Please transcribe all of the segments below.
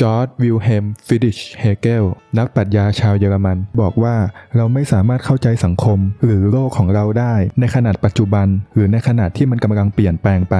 จอร์ดวิลเฮมฟิดิชเฮเกลนักปรัชญาชาวเยอรมัน บอกว่าเราไม่สามารถเข้าใจสังคมหรือโลกของเราได้ ในขนาดปัจจุบัน หรือในขนาดที่มันกำลังเปลี่ยนแปลงไป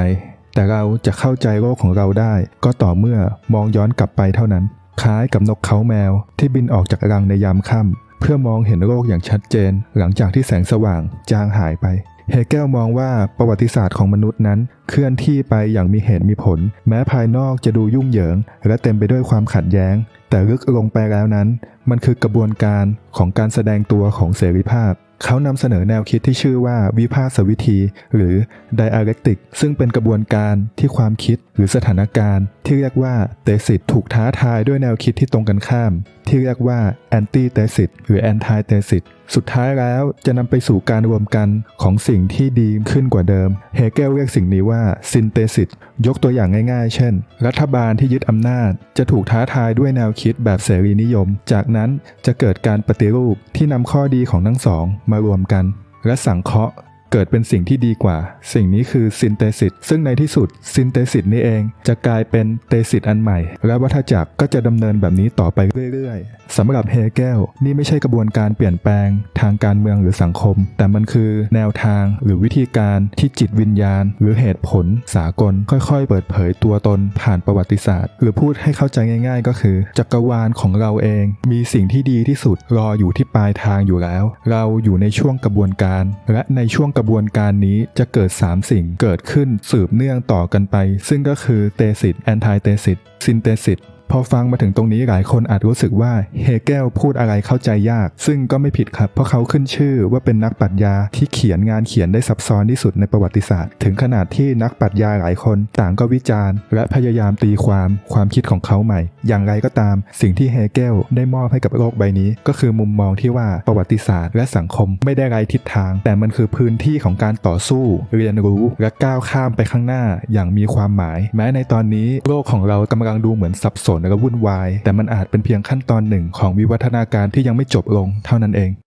แต่เราจะเข้าใจโลกของเราได้ ก็ต่อเมื่อมองย้อนกลับไปเท่านั้น คล้ายกับนกเขาแมว ที่บินออกจากรังในยามค่ำเพื่อมองเห็นโลกอย่างชัดเจน หลังจากที่แสงสว่างจางหายไป เฮเกลมองว่าประวัติศาสตร์ของมนุษย์นั้น เคลื่อนที่ไปอย่างมีเหตุมีผล แม้ภายนอกจะดูยุ่งเหยิง และเต็มไปด้วยความขัดแย้ง แต่ลึกลงไปแล้วนั้น มันคือกระบวนการของการแสดงตัวของเสรีภาพ เขานำเสนอแนวคิดที่ชื่อว่าวิพากษวิธี หรือ dialectic ซึ่งเป็นกระบวนการที่ความคิดหรือสถานการณ์ ที่เรียกว่าเตสิตถูกท้าทายด้วยแนวคิดที่ตรงกันข้าม ที่เรียกว่า anti thesis หรือ anti thesis สุดท้ายแล้วจะนำไปสู่การรวมกันของสิ่งที่ดีขึ้นกว่าเดิม เฮเกลเรียกสิ่งนี้ว่า synthesis ยกตัวอย่างง่ายๆ เช่น รัฐบาลที่ยึดอำนาจ จะถูกท้าทายด้วยแนวคิดแบบเสรีนิยม จากนั้นจะเกิดการปฏิรูปที่นำข้อดีของทั้งสองมารวมกัน และสังเคราะห์เกิดเป็นสิ่งที่ดีกว่า สิ่งนี้คือซินเทซิสซึ่งในที่สุดซินเทซิสนี้เอง จะกลายเป็นเตซิสอันใหม่ และวัฏจักรก็จะดำเนินแบบนี้ต่อไปเรื่อยๆ สำหรับเฮเกลนี่ไม่ใช่กระบวนการเปลี่ยนแปลงทางการเมืองหรือสังคม แต่มันคือแนวทางหรือวิธีการที่จิตวิญญาณ หรือเหตุผลสากล ค่อยๆ เปิดเผยตัวตนผ่านประวัติศาสตร์ หรือพูดให้เข้าใจง่าย ๆ ก็คือ จักรวาลของเราเอง มีสิ่งที่ดีที่สุดรออยู่ที่ปลายทางอยู่แล้ว เราอยู่ในช่วงกระบวนการ และในช่วงกระบวนการนี้จะเกิด 3 สิ่งเกิดขึ้นสืบเนื่องต่อกันไป ซึ่งก็คือเตสิสแอนตี้เตสิสซินเตสิสพ อฟังมาถึงตรงนี้หลายคนอาจรู้สึกว่าเฮเกลพูดอะไรเข้าใจยาก ซึ่งก็ไม่ผิดครับ เพราะเขาขึ้นชื่อว่าเป็นนักปรัชญาที่เขียนงานเขียนได้ซับซ้อนที่สุดในประวัติศาสตร์ ถึงขนาดที่นักปรัชญาหลายคนต่างก็วิจารณ์ และพยายามตีความความคิดของเขาใหม่ อย่างไรก็ตาม สิ่งที่เฮเกลได้มอบให้กับโลกใบนี้ ก็คือมุมมองที่ว่าประวัติศาสตร์ และสังคมไม่ได้ไร้ทิศทาง แต่มันคือพื้นที่ของการต่อสู้ เรียนรู้และก้าวข้ามไปข้างหน้าอย่างมีความหมาย แม้ในตอนนี้โลกของเรากำลังดูเหมือนสับสนและวุ่นวาย แต่มันอาจเป็นเพียงขั้นตอนหนึ่งของวิวัฒนาการที่ยังไม่จบลงเท่านั้นเอง